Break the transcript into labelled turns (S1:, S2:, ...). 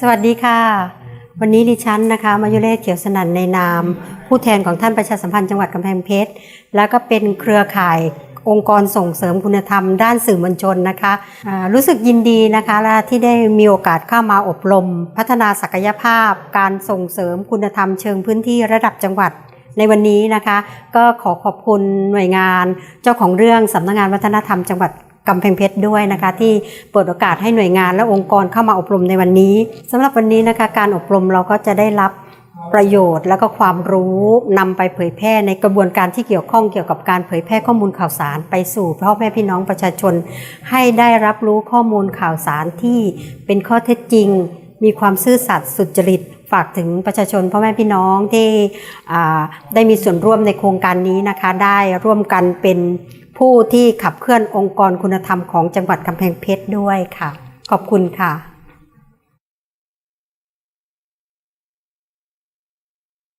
S1: สวัสดีค่ะ วันนี้ดิฉันนะคะ มายุเลศเขียวสนั่นในนาม ผู้แทนของท่านประชาสัมพันธ์จังหวัดกำแพงเพชร แล้วก็เป็นเครือข่ายองค์กรส่งเสริมคุณธรรมด้านสื่อมวลชนนะคะอ่ารู้สึกยินดีนะคะและที่ได้มีโอกาสเข้ามาอบรม พัฒนาศักยภาพ การส่งเสริมคุณธรรมเชิงพื้นที่ระดับจังหวัดในวันนี้นะคะ ก็ขอขอบคุณหน่วยงานเจ้าของเรื่องสำนักงานวัฒนธรรมจังหวัด กำแพงเพชรด้วยนะคะ ที่เปิดโอกาสให้หน่วยงานและองค์กรเข้ามาอบรมในวันนี้สำหรับวันนี้นะคะการอบรมเราก็จะได้รับประโยชน์และก็ความรู้นำไปเผยแพร่ในกระบวนการที่เกี่ยวข้องเกี่ยวกับการเผยแพร่ข้อมูลข่าวสารไปสู่พ่อแม่พี่น้องประชาชน ให้ได้รับรู้ข้อมูลข่าวสารที่เป็นข้อเท็จจริง มีความซื่อสัตย์สุจริต ฝากถึงประชาชนพ่อแม่พี่น้องที่ได้มีส่วนร่วมในโครงการนี้นะคะ ได้ร่วมกันเป็นผู้ที่ขับเคลื่อนองค์กรคุณธรรมของจังหวัดกำแพงเพชรด้วยค่ะ ขอบคุณค่ะ